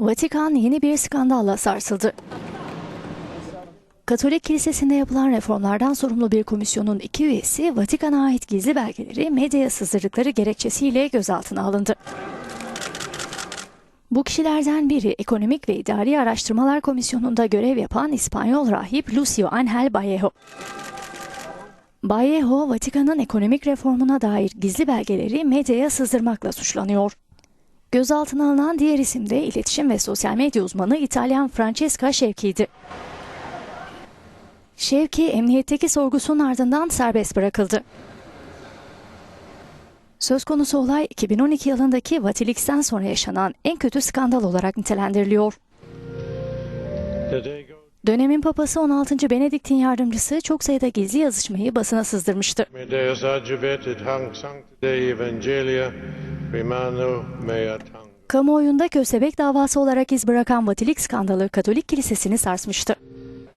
Vatikan yeni bir skandalla sarsıldı. Katolik Kilisesi'nde yapılan reformlardan sorumlu bir komisyonun iki üyesi Vatikan'a ait gizli belgeleri medyaya sızdırdıkları gerekçesiyle gözaltına alındı. Bu kişilerden biri Ekonomik ve İdari Araştırmalar Komisyonu'nda görev yapan İspanyol rahip Lucio Angel Vallejo. Vallejo, Vatikan'ın ekonomik reformuna dair gizli belgeleri medyaya sızdırmakla suçlanıyor. Gözaltına alınan diğer isim de iletişim ve sosyal medya uzmanı İtalyan Francesca Şevki'ydi. Şevki, emniyetteki sorgusunun ardından serbest bırakıldı. Söz konusu olay 2012 yılındaki Vatilix'ten sonra yaşanan en kötü skandal olarak nitelendiriliyor. Dönemin papası 16. Benedikt'in yardımcısı çok sayıda gizli yazışmayı basına sızdırmıştı. Kamuoyunda köstebek davası olarak iz bırakan Vatilix skandalı Katolik Kilisesi'ni sarsmıştı.